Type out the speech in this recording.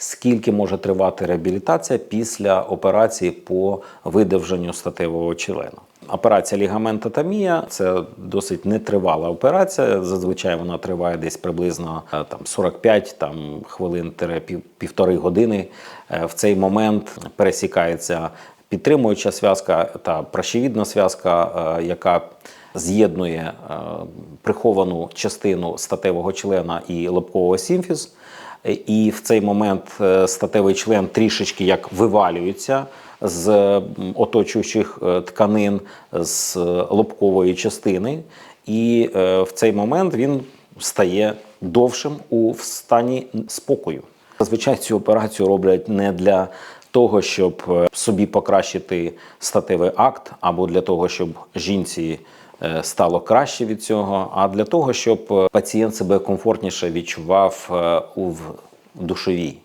скільки може тривати реабілітація після операції по видовженню статевого члена. Операція лігаментотомія – це досить нетривала операція. Зазвичай вона триває десь приблизно е, там 45 там, хвилин півтори години. Е, В цей момент пересікається підтримуюча зв'язка та пращевідна зв'язка, е, яка з'єднує приховану частину статевого члена і лобкового симфіз. І в цей момент е, статевий член трішечки як вивалюється з оточуючих е, тканин з е, лобкової частини, і в цей момент він стає довшим у стані спокою. Зазвичай цю операцію роблять не для того, щоб собі покращити статевий акт, або для того, щоб жінці стало краще від цього, а для того, щоб е, пацієнт себе комфортніше відчував е, у душовій.